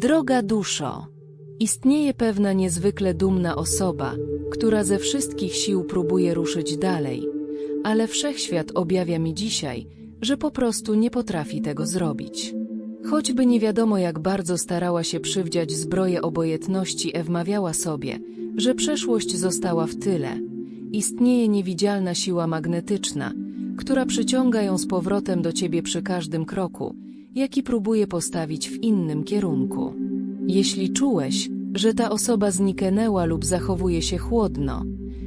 Droga duszo, istnieje pewna niezwykle dumna osoba, która ze wszystkich sił próbuje ruszyć dalej, ale wszechświat objawia mi dzisiaj, że po prostu nie potrafi tego zrobić. Choćby nie wiadomo jak bardzo starała się przywdziać zbroję obojętności, wmawiała sobie, że przeszłość została w tyle. Istnieje niewidzialna siła magnetyczna, która przyciąga ją z powrotem do ciebie przy każdym kroku, jaki próbuje postawić w innym kierunku. Jeśli czułeś, że ta osoba zniknęła lub zachowuje się chłodno,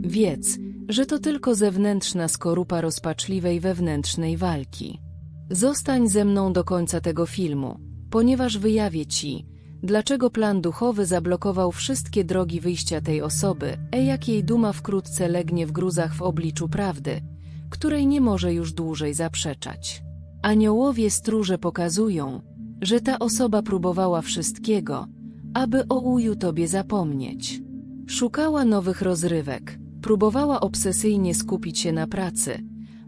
wiedz, że to tylko zewnętrzna skorupa rozpaczliwej wewnętrznej walki. Zostań ze mną do końca tego filmu, ponieważ wyjawię ci, dlaczego plan duchowy zablokował wszystkie drogi wyjścia tej osoby, e jak jej duma wkrótce legnie w gruzach w obliczu prawdy, której nie może już dłużej zaprzeczać. Aniołowie stróże pokazują, że ta osoba próbowała wszystkiego, aby o uju tobie zapomnieć. Szukała nowych rozrywek, próbowała obsesyjnie skupić się na pracy,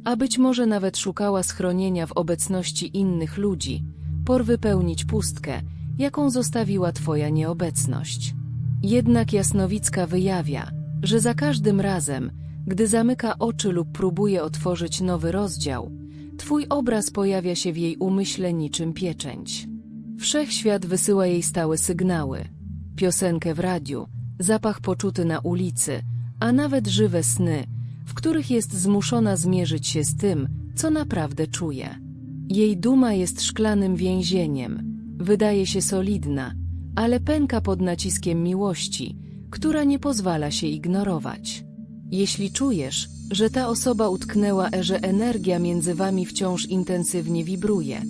a być może nawet szukała schronienia w obecności innych ludzi, por wypełnić pustkę, jaką zostawiła twoja nieobecność. Jednak Jasnowicka wyjawia, że za każdym razem, gdy zamyka oczy lub próbuje otworzyć nowy rozdział, twój obraz pojawia się w jej umyśle niczym pieczęć. Wszechświat wysyła jej stałe sygnały. Piosenkę w radiu, zapach poczuty na ulicy, a nawet żywe sny, w których jest zmuszona zmierzyć się z tym, co naprawdę czuje. Jej duma jest szklanym więzieniem, wydaje się solidna, ale pęka pod naciskiem miłości, która nie pozwala się ignorować. Jeśli czujesz, że ta osoba utknęła, że energia między wami wciąż intensywnie wibruje,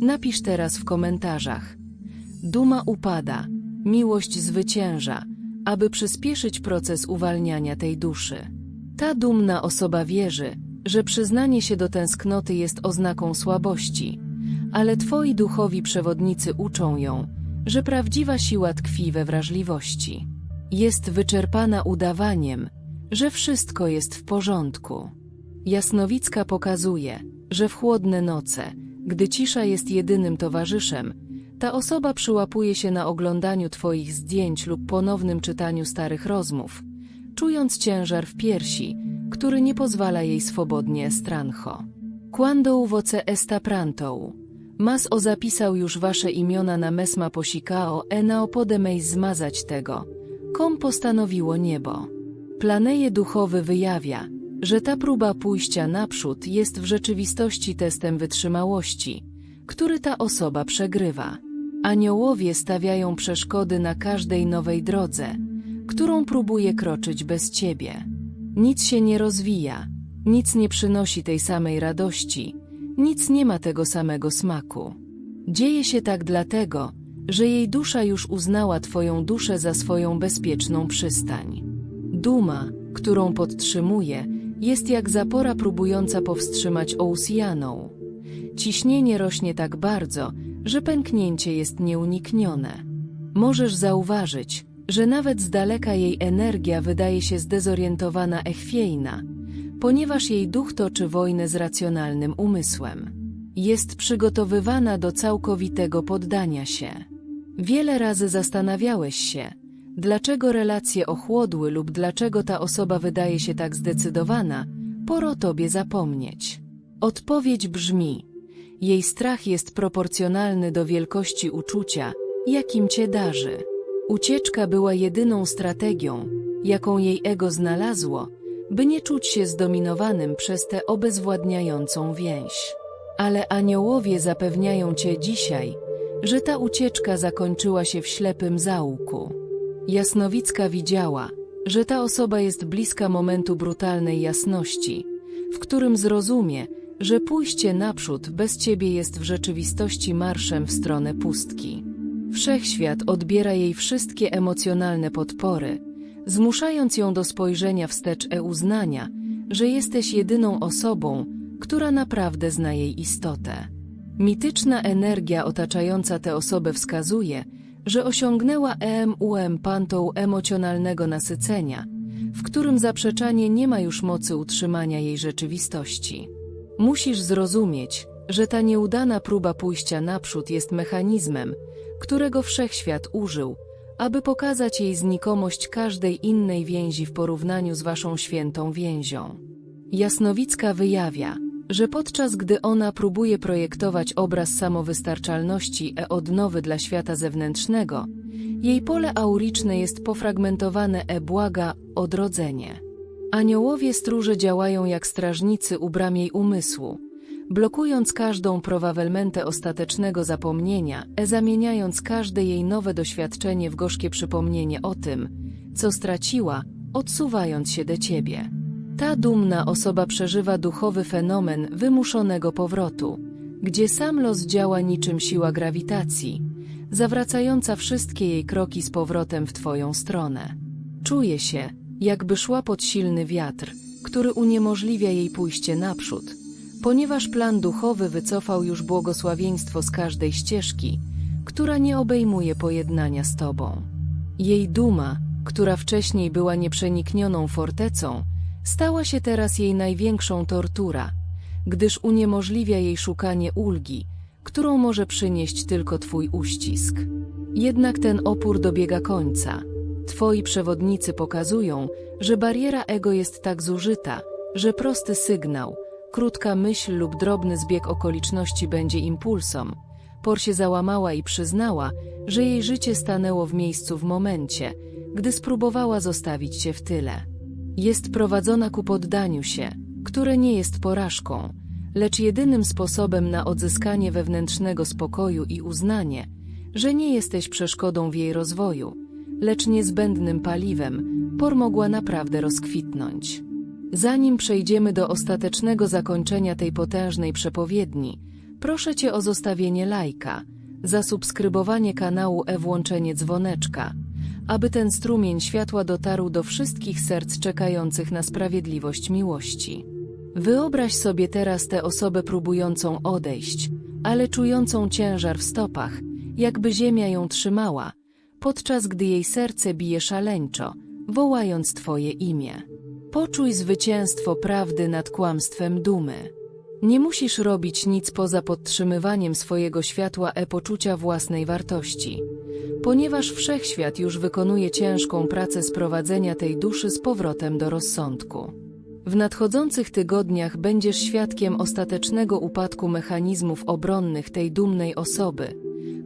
napisz teraz w komentarzach. Duma upada, miłość zwycięża, aby przyspieszyć proces uwalniania tej duszy. Ta dumna osoba wierzy, że przyznanie się do tęsknoty jest oznaką słabości, ale twoi duchowi przewodnicy uczą ją, że prawdziwa siła tkwi we wrażliwości. Jest wyczerpana udawaniem, że wszystko jest w porządku. Jasnowicka pokazuje, że w chłodne noce, gdy cisza jest jedynym towarzyszem, ta osoba przyłapuje się na oglądaniu Twoich zdjęć lub ponownym czytaniu starych rozmów, czując ciężar w piersi, który nie pozwala jej swobodnie estrancho. Quando uvoce esta prantou. Mas o zapisał już wasze imiona na mesma posikao, e na opodemej zmazać tego. Kom postanowiło niebo. Planeje duchowy wyjawia, że ta próba pójścia naprzód jest w rzeczywistości testem wytrzymałości, który ta osoba przegrywa. Aniołowie stawiają przeszkody na każdej nowej drodze, którą próbuje kroczyć bez ciebie. Nic się nie rozwija, nic nie przynosi tej samej radości, nic nie ma tego samego smaku. Dzieje się tak dlatego, że jej dusza już uznała twoją duszę za swoją bezpieczną przystań. Duma, którą podtrzymuje, jest jak zapora próbująca powstrzymać Ousjaną. Ciśnienie rośnie tak bardzo, że pęknięcie jest nieuniknione. Możesz zauważyć, że nawet z daleka jej energia wydaje się zdezorientowana echwiejna, ponieważ jej duch toczy wojnę z racjonalnym umysłem. Jest przygotowywana do całkowitego poddania się. Wiele razy zastanawiałeś się, dlaczego relacje ochłodły lub dlaczego ta osoba wydaje się tak zdecydowana, poro tobie zapomnieć. Odpowiedź brzmi, jej strach jest proporcjonalny do wielkości uczucia, jakim cię darzy. Ucieczka była jedyną strategią, jaką jej ego znalazło, by nie czuć się zdominowanym przez tę obezwładniającą więź. Ale aniołowie zapewniają cię dzisiaj, że ta ucieczka zakończyła się w ślepym zaułku. Jasnowicka widziała, że ta osoba jest bliska momentu brutalnej jasności, w którym zrozumie, że pójście naprzód bez ciebie jest w rzeczywistości marszem w stronę pustki. Wszechświat odbiera jej wszystkie emocjonalne podpory, zmuszając ją do spojrzenia wstecz e uznania, że jesteś jedyną osobą, która naprawdę zna jej istotę. Mityczna energia otaczająca tę osobę wskazuje, że osiągnęła EMUM pantą emocjonalnego nasycenia, w którym zaprzeczanie nie ma już mocy utrzymania jej rzeczywistości. Musisz zrozumieć, że ta nieudana próba pójścia naprzód jest mechanizmem, którego wszechświat użył, aby pokazać jej znikomość każdej innej więzi w porównaniu z waszą świętą więzią. Jasnowicka wyjawia, że podczas gdy ona próbuje projektować obraz samowystarczalności e odnowy dla świata zewnętrznego, jej pole auriczne jest pofragmentowane e błaga odrodzenie. Aniołowie stróże działają jak strażnicy u bram jej umysłu, blokując każdą prowawelmentę ostatecznego zapomnienia, e zamieniając każde jej nowe doświadczenie w gorzkie przypomnienie o tym, co straciła, odsuwając się do ciebie. Ta dumna osoba przeżywa duchowy fenomen wymuszonego powrotu, gdzie sam los działa niczym siła grawitacji, zawracająca wszystkie jej kroki z powrotem w twoją stronę. Czuje się, jakby szła pod silny wiatr, który uniemożliwia jej pójście naprzód, ponieważ plan duchowy wycofał już błogosławieństwo z każdej ścieżki, która nie obejmuje pojednania z tobą. Jej duma, która wcześniej była nieprzeniknioną fortecą, stała się teraz jej największą tortura, gdyż uniemożliwia jej szukanie ulgi, którą może przynieść tylko twój uścisk. Jednak ten opór dobiega końca. Twoi przewodnicy pokazują, że bariera ego jest tak zużyta, że prosty sygnał, krótka myśl lub drobny zbieg okoliczności będzie impulsom. Por się załamała i przyznała, że jej życie stanęło w miejscu w momencie, gdy spróbowała zostawić się w tyle. Jest prowadzona ku poddaniu się, które nie jest porażką, lecz jedynym sposobem na odzyskanie wewnętrznego spokoju i uznanie, że nie jesteś przeszkodą w jej rozwoju, lecz niezbędnym paliwem, por mogła naprawdę rozkwitnąć. Zanim przejdziemy do ostatecznego zakończenia tej potężnej przepowiedni, proszę Cię o zostawienie lajka, zasubskrybowanie kanału e włączenie dzwoneczka, aby ten strumień światła dotarł do wszystkich serc czekających na sprawiedliwość miłości. Wyobraź sobie teraz tę osobę próbującą odejść, ale czującą ciężar w stopach, jakby ziemia ją trzymała, podczas gdy jej serce bije szaleńczo, wołając Twoje imię. Poczuj zwycięstwo prawdy nad kłamstwem dumy. Nie musisz robić nic poza podtrzymywaniem swojego światła e poczucia własnej wartości, ponieważ wszechświat już wykonuje ciężką pracę sprowadzenia tej duszy z powrotem do rozsądku. W nadchodzących tygodniach będziesz świadkiem ostatecznego upadku mechanizmów obronnych tej dumnej osoby,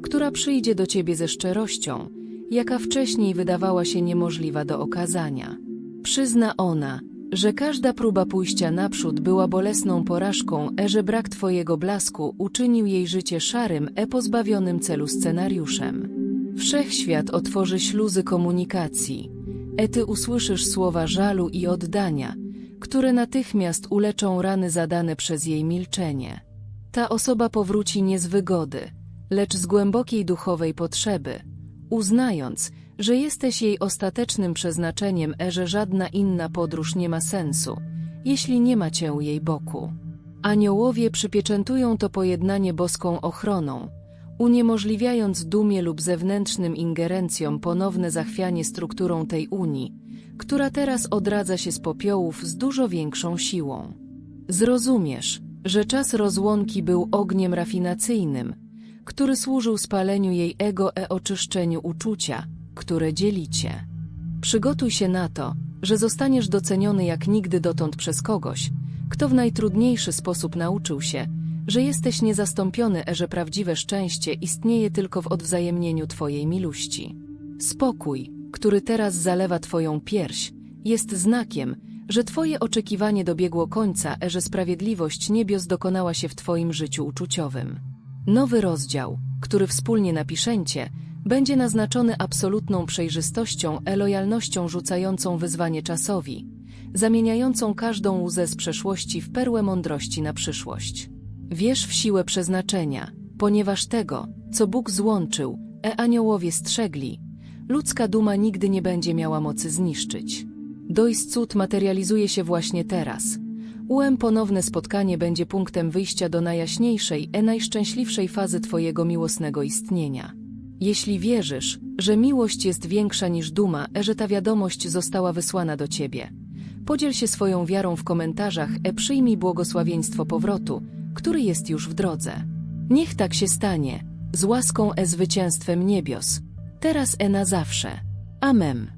która przyjdzie do ciebie ze szczerością, jaka wcześniej wydawała się niemożliwa do okazania. Przyzna ona, że każda próba pójścia naprzód była bolesną porażką, e że brak twojego blasku uczynił jej życie szarym, e pozbawionym celu scenariuszem. Wszechświat otworzy śluzy komunikacji, e ty usłyszysz słowa żalu i oddania, które natychmiast uleczą rany zadane przez jej milczenie. Ta osoba powróci nie z wygody, lecz z głębokiej duchowej potrzeby, uznając, że jesteś jej ostatecznym przeznaczeniem, e że żadna inna podróż nie ma sensu, jeśli nie ma cię u jej boku. Aniołowie przypieczętują to pojednanie boską ochroną, uniemożliwiając dumie lub zewnętrznym ingerencjom ponowne zachwianie strukturą tej Unii, która teraz odradza się z popiołów z dużo większą siłą. Zrozumiesz, że czas rozłąki był ogniem rafinacyjnym, który służył spaleniu jej ego e oczyszczeniu uczucia, które dzielicie. Przygotuj się na to, że zostaniesz doceniony jak nigdy dotąd przez kogoś, kto w najtrudniejszy sposób nauczył się, że jesteś niezastąpiony, że prawdziwe szczęście istnieje tylko w odwzajemnieniu Twojej miłości. Spokój, który teraz zalewa Twoją pierś, jest znakiem, że Twoje oczekiwanie dobiegło końca, że sprawiedliwość niebios dokonała się w Twoim życiu uczuciowym. Nowy rozdział, który wspólnie napiszęcie, będzie naznaczony absolutną przejrzystością e lojalnością rzucającą wyzwanie czasowi, zamieniającą każdą łzę z przeszłości w perłę mądrości na przyszłość. Wierz w siłę przeznaczenia, ponieważ tego, co Bóg złączył, e aniołowie strzegli, ludzka duma nigdy nie będzie miała mocy zniszczyć. Dojść cud materializuje się właśnie teraz. UM ponowne spotkanie będzie punktem wyjścia do najjaśniejszej, e najszczęśliwszej fazy Twojego miłosnego istnienia. Jeśli wierzysz, że miłość jest większa niż duma, e że ta wiadomość została wysłana do Ciebie, podziel się swoją wiarą w komentarzach, e przyjmij błogosławieństwo powrotu, który jest już w drodze. Niech tak się stanie, z łaską e zwycięstwem niebios, teraz e na zawsze. Amen.